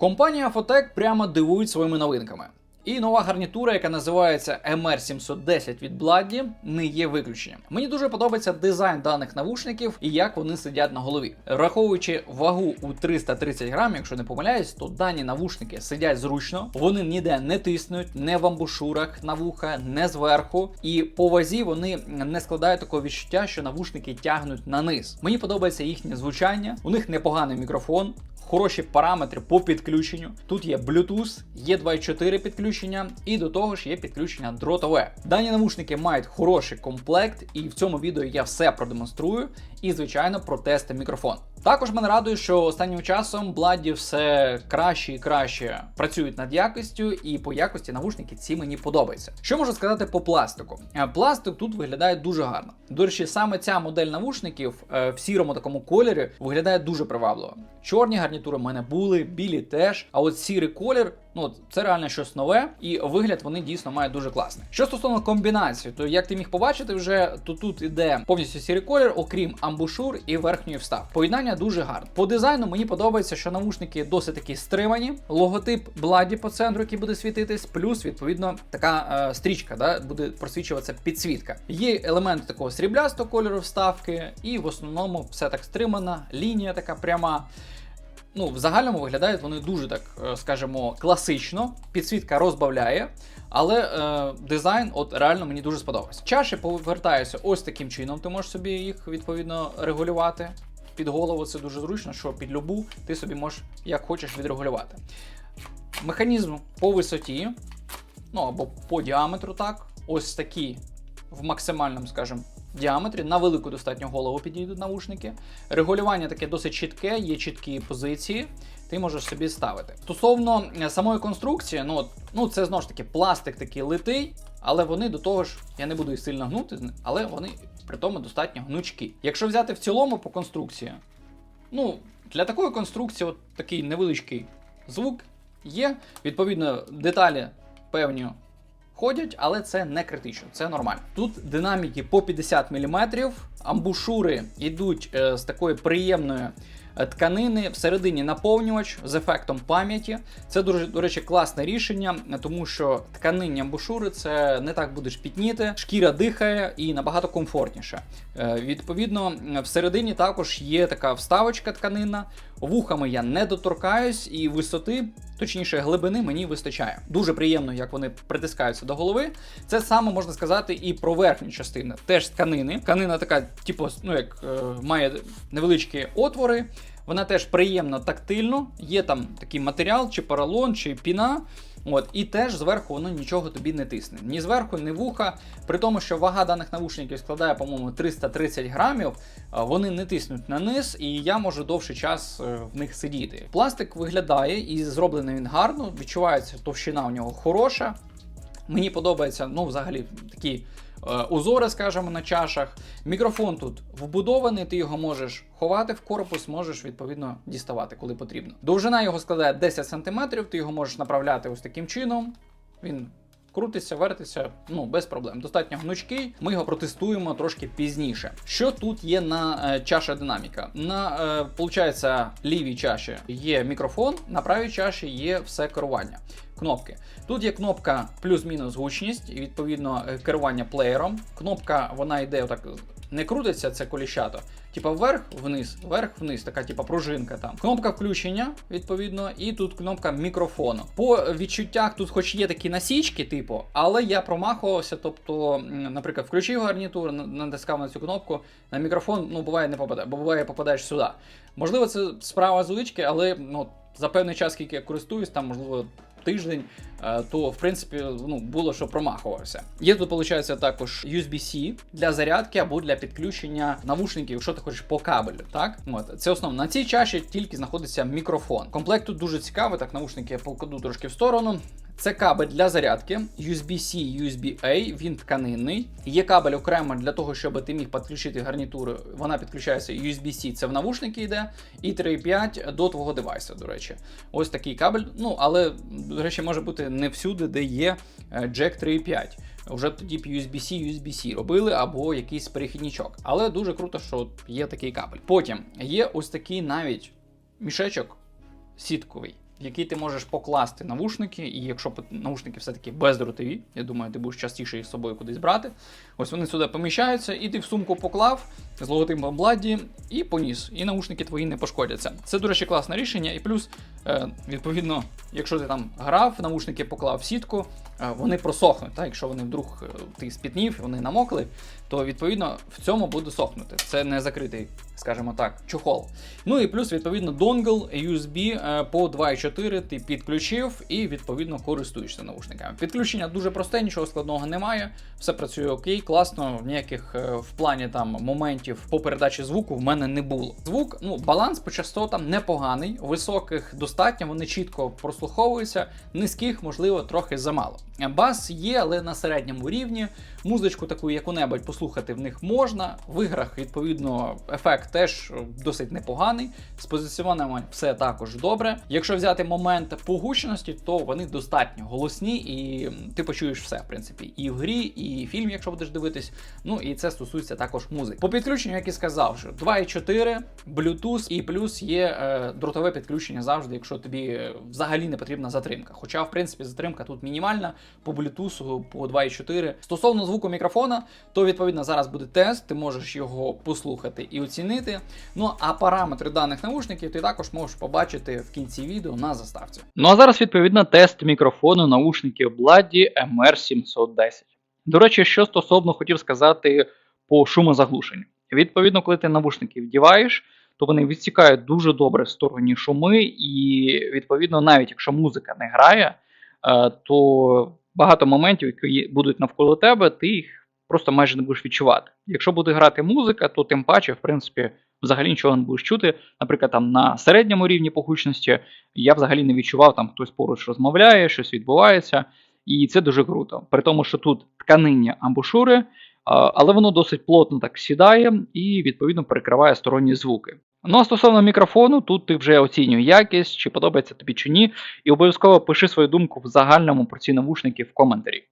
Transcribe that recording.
Компанія Fotec прямо дивують своїми новинками. І нова гарнітура, яка називається MR710 від Bladdy, не є виключенням. Мені дуже подобається дизайн даних навушників і як вони сидять на голові. Враховуючи вагу у 330 грам, якщо не помиляюсь, то дані навушники сидять зручно, вони ніде не тиснуть, не в амбушурах на вуха, не зверху. І по вазі вони не складають такого відчуття, що навушники тягнуть на низ. Мені подобається їхнє звучання, у них непоганий мікрофон. Хороші параметри по підключенню. Тут є Bluetooth, є 2.4 підключення, і до того ж є підключення дротове. Дані навушники мають хороший комплект, і в цьому відео я все продемонструю. І, звичайно, протести мікрофон. Також мене радує, що останнім часом Бладді все краще і краще працюють над якістю, і по якості навушники ці мені подобаються. Що можу сказати по пластику? Е, Пластик тут виглядає дуже гарно. До речі, саме ця модель навушників е, в сірому такому кольорі виглядає дуже привабливо. Чорні гарнітури в мене були, білі теж. А от сірий колір, ну це реально щось нове, і вигляд вони дійсно мають дуже класний. Що стосовно комбінації, то як ти міг побачити, вже то тут іде повністю сірий колір, окрім амбушур і верхньої встав. Поєднання дуже гарне. По дизайну мені подобається, що навушники досить такі стримані. Логотип Бладі по центру, який буде світитись, плюс відповідно така е, стрічка, да, буде просвічуватися підсвітка. Є елементи такого сріблястого кольору вставки, і в основному все так стримано, лінія така пряма. Ну, в загальному виглядають вони дуже так, е, скажімо, класично. Підсвітка розбавляє, але е, дизайн от реально мені дуже сподобався. Чаші повертаються ось таким чином. Ти можеш собі їх відповідно регулювати. Під голову це дуже зручно, що під любу ти собі можеш як хочеш відрегулювати. Механізм по висоті, ну або по діаметру, так. Ось такі в максимальному, скажімо, діаметрі. На велику достатньо голову підійдуть навушники. Регулювання таке досить чітке, є чіткі позиції. Ти можеш собі ставити. Стосовно е, самої конструкції, ну, ну це знову ж таки пластик такий литий, але вони до того ж, я не буду їх сильно гнути, але вони при тому достатньо гнучкі. Якщо взяти в цілому по конструкції, ну, для такої конструкції, от такий невеличкий звук є. Відповідно, деталі певні ходять, але це не критично, це нормально. Тут динаміки по 50 мм, амбушури йдуть е, з такої приємної. е, Тканини всередині наповнювач з ефектом пам'яті. Це дуже, до речі, класне рішення, тому що тканинні амбушури це не так будеш пітніти, шкіра дихає і набагато комфортніше. Е, Відповідно, всередині також є така вставочка тканинна. Вухами я не доторкаюсь, і висоти, точніше, глибини мені вистачає. Дуже приємно, як вони притискаються до голови. Це саме можна сказати і про верхню частину. Теж тканини. Тканина така, типу, ну як е, має невеличкі отвори. Вона теж приємна тактильно. Є там такий матеріал, чи поролон, чи піна. От, і теж зверху воно нічого тобі не тисне. Ні зверху, ні вуха. При тому, що вага даних навушників складає, по-моєму, 330 грамів, вони не тиснуть на низ, і я можу довший час е, в них сидіти. Пластик виглядає і зроблений він гарно, відчувається товщина у нього хороша. Мені подобається, ну, взагалі, такі узори, скажімо, на чашах. Мікрофон тут вбудований, ти його можеш ховати в корпус, можеш відповідно діставати, коли потрібно. Довжина його складає 10 см, ти його можеш направляти ось таким чином. Він крутиться, вертиться, ну без проблем. Достатньо гнучкий. Ми його протестуємо трошки пізніше. Що тут є на е, чаша динаміка? На е, лівій чаші є мікрофон, на правій чаші є все керування. Кнопки. Тут є кнопка плюс-мінус гучність, і відповідно е, керування плеєром. Кнопка вона йде отак. Не крутиться це коліщато. Типа вверх, вниз, вверх, вниз, така типа пружинка там. Кнопка включення, відповідно, і тут кнопка мікрофону. По відчуттях тут, хоч є такі насічки, типу, але я промахувався. Тобто, наприклад, включив гарнітур, на- натискав на цю кнопку, на мікрофон, ну буває не попадає, бо буває попадаєш сюди. Можливо, це справа звички, але ну, за певний час, скільки я користуюсь, там можливо. Тиждень, е, то в принципі ну, було, що промахувався. Є тут, виходить, також USB-C для зарядки або для підключення навушників, якщо ти хочеш по кабелю. Так, от це основно. На цій чаші тільки знаходиться мікрофон. Комплект тут дуже цікавий. Так, навушники я покладу трошки в сторону. Це кабель для зарядки, USB-C, USB-A, він тканинний. Є кабель окремо для того, щоб ти міг підключити гарнітуру. Вона підключається USB-C, це в навушники йде, і 3.5 до твого девайса, до речі. Ось такий кабель. Ну, але, до речі, може бути не всюди, де є е, Jack 3.5. Вже тоді б USB-C, USB-C робили або якийсь перехідничок. Але дуже круто, що є такий кабель. Потім є ось такий навіть мішечок сітковий. Який ти можеш покласти навушники, і якщо навушники все-таки бездротові, я думаю, ти будеш частіше їх з собою кудись брати. Ось вони сюди поміщаються, і ти в сумку поклав з логотипом Бладді і поніс. І наушники твої не пошкодяться. Це, до речі, класне рішення. І плюс, е, відповідно, якщо ти там грав, наушники поклав в сітку, е, вони просохнуть. Так? Якщо вони вдруг е, ти спітнів, вони намокли, то відповідно в цьому буде сохнути. Це не закритий, скажімо так, чохол. Ну і плюс, відповідно, донгл USB е, по 2.4 ти підключив і відповідно користуєшся наушниками. Підключення дуже просте, нічого складного немає. Все працює окей, класно. Ніяких е, в плані там моментів по передачі звуку в мене не було. Звук, ну баланс по частотам непоганий, високих достатньо, вони чітко прослуховуються, низьких, можливо, трохи замало. Бас є, але на середньому рівні. Музичку таку яку-небудь послухати в них можна. В іграх, відповідно, ефект теж досить непоганий. З позиціонуванням все також добре. Якщо взяти момент по гучності, то вони достатньо голосні, і ти почуєш все, в принципі, і в грі, і фільм, якщо будеш дивитись. Ну і це стосується також музики. По підключенню, як і сказав, що 2.4, Bluetooth і плюс є е, дротове підключення завжди, якщо тобі е, взагалі не потрібна затримка. Хоча, в принципі, затримка тут мінімальна по Bluetooth, по 2.4. Стосовно звуку мікрофона, то відповідно зараз буде тест, ти можеш його послухати і оцінити. Ну а параметри даних наушників ти також можеш побачити в кінці відео на заставці. Ну а зараз відповідно тест мікрофону наушників Bladdy MR710. До речі, що стосовно хотів сказати по шумозаглушенню. Відповідно, коли ти навушники вдіваєш, то вони відсікають дуже добре сторонні шуми, і відповідно, навіть якщо музика не грає, е, то багато моментів, які будуть навколо тебе, ти їх просто майже не будеш відчувати. Якщо буде грати музика, то тим паче, в принципі, взагалі нічого не будеш чути. Наприклад, там на середньому рівні по гучності я взагалі не відчував, там хтось поруч розмовляє, щось відбувається. І це дуже круто. При тому, що тут тканинні амбушури, але воно досить плотно так сідає і відповідно перекриває сторонні звуки. Ну а стосовно мікрофону, тут ти вже оцінюй якість, чи подобається тобі чи ні, і обов'язково пиши свою думку в загальному про ці навушники в коментарі.